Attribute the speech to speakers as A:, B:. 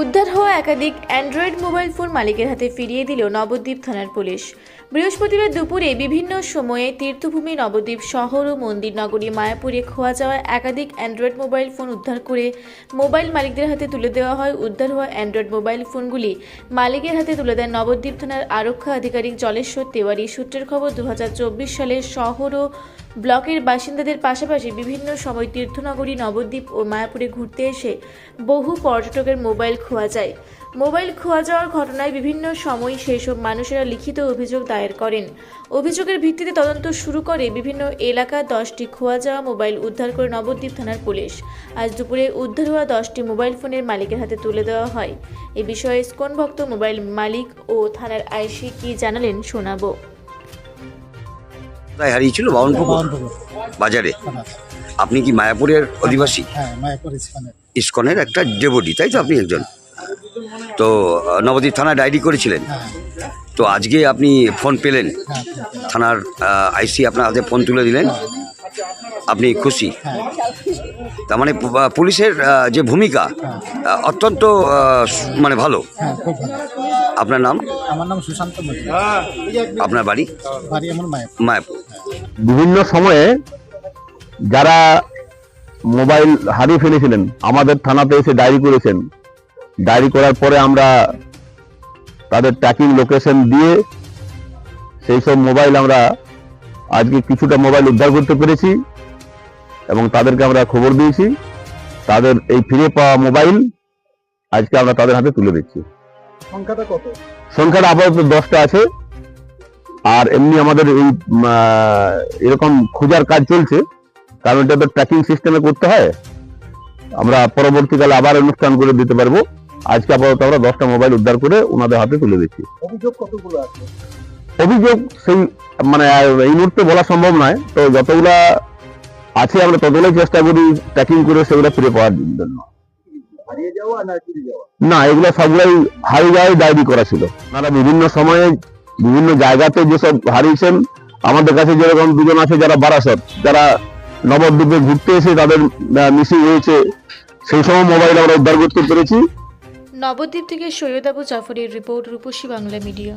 A: উদ্ধার হওয়া একাধিক অ্যান্ড্রয়েড মোবাইল ফোন মালিকের হাতে ফিরিয়ে দিল নবদ্বীপ থানার পুলিশ। বৃহস্পতিবার দুপুরে বিভিন্ন সময়ে তীর্থভূমি নবদ্বীপ শহর ও মন্দির নগরী মায়াপুরে খোয়া যাওয়া একাধিক অ্যান্ড্রয়েড মোবাইল ফোন উদ্ধার করে মোবাইল মালিকদের হাতে তুলে দেওয়া হয়। উদ্ধার হওয়া অ্যান্ড্রয়েড মোবাইল ফোনগুলি মালিকের হাতে তুলে দেন নবদ্বীপ থানার আরক্ষা আধিকারিক জলেশ্বর তেওয়ারি। সূত্রের খবর দু হাজার চব্বিশ সালে শহর ও ব্লকের বাসিন্দাদের পাশাপাশি বিভিন্ন সময় তীর্থনগরী, নবদ্বীপ ও মায়াপুরে ঘুরতে এসে বহু পর্যটকের মোবাইল খোয়া যায়। মোবাইল খোয়া যাওয়ার ঘটনায় বিভিন্ন সময় সেই সব মানুষেরা লিখিত অভিযোগ দায়ের করেন। অভিযোগের ভিত্তিতে তদন্ত শুরু করে বিভিন্ন এলাকা দশটি খোয়া যাওয়া মোবাইল উদ্ধার করে নবদ্বীপ থানার পুলিশ। আজ দুপুরে উদ্ধার হওয়া দশটি মোবাইল ফোনের মালিকের হাতে তুলে দেওয়া হয়। এ বিষয়ে স্কন ভক্ত মোবাইল মালিক ও থানার আইসি কি জানালেন শোনাবো।
B: কোথায় হারিয়েছিল? বাউনপুকুর বাজারে? আপনি কি মায়াপুরের অধিবাসী?
C: হ্যাঁ মায়াপুর
B: ইস্কনের। একটা ডেবডি তাই তো আপনি একজন? তো নবদ্বীপ থানায় ডায়েরি করেছিলেন।
C: হ্যাঁ।
B: তো আজকে আপনি ফোন পেলেন।
C: হ্যাঁ।
B: থানার আইসি আপনার হাতে ফোন তুলে দিলেন। আপনি খুশি? তার মানে পুলিশের যে ভূমিকা অত্যন্ত মানে ভালো। আপনার নাম?
C: আমার নাম সুশান্ত
B: আপনার বাড়ি?
C: বাড়ি আমার মায়াপুর।
B: মায়াপুর।
D: বিভিন্ন সময়ে যারা মোবাইল হারিয়ে ফেলেছিলেন আমাদের থানাতে এসে ডায়েরি করেছেন। ডায়েরি করার পরে আমরা তাদের ট্র্যাকিং লোকেশন দিয়ে সেই সব মোবাইল আমরা আজকে কিছুটা মোবাইল উদ্ধার করতে পেরেছি এবং তাদেরকে আমরা খবর দিয়েছি। তাদের এই ফিরে পাওয়া মোবাইল আজকে আমরা তাদের হাতে তুলে দিচ্ছি।
C: সংখ্যাটা কত?
D: সংখ্যাটা আপাতত দশটা আছে। আর এমনি আমাদের এই এরকম খোঁজার কাজ চলছে। কারণ এটা তো ট্র্যাকিং সিস্টেমে করতে হয়। আমরা পরবর্তীকালে আবার অনুষ্ঠান করে দিতে পারব। আজকে আপাতত আমরা দশটা মোবাইল উদ্ধার করে ওনাদের হাতে তুলে দিচ্ছি।
C: অভিযোগ কতগুলো আছে?
D: অভিযোগ সেই মানে এই মুহূর্তে বলা সম্ভব নয়। তো যতগুলা আছে আমরা ততগুলোই চেষ্টা করি ট্র্যাকিং করে সেগুলো ফিরে পাওয়ার জন্য।
C: না
D: এগুলো সবগুলাই হারিয়ে যাওয়াই ডায়েরি করা ছিল। তারা বিভিন্ন সময়ে বিভিন্ন জায়গাতে যেসব হারিয়েছেন আমাদের কাছে যেরকম দুজন আছে যারা বারাসত যারা নবদ্বীপে ঘুরতে এসে তাদের মিসিং হয়েছে সেই সময় মোবাইল আমরা উদ্ধার করতে পেরেছি।
A: নবদ্বীপ থেকে সৈয়দ আবু জাফরের রিপোর্ট রূপসী বাংলা মিডিয়া।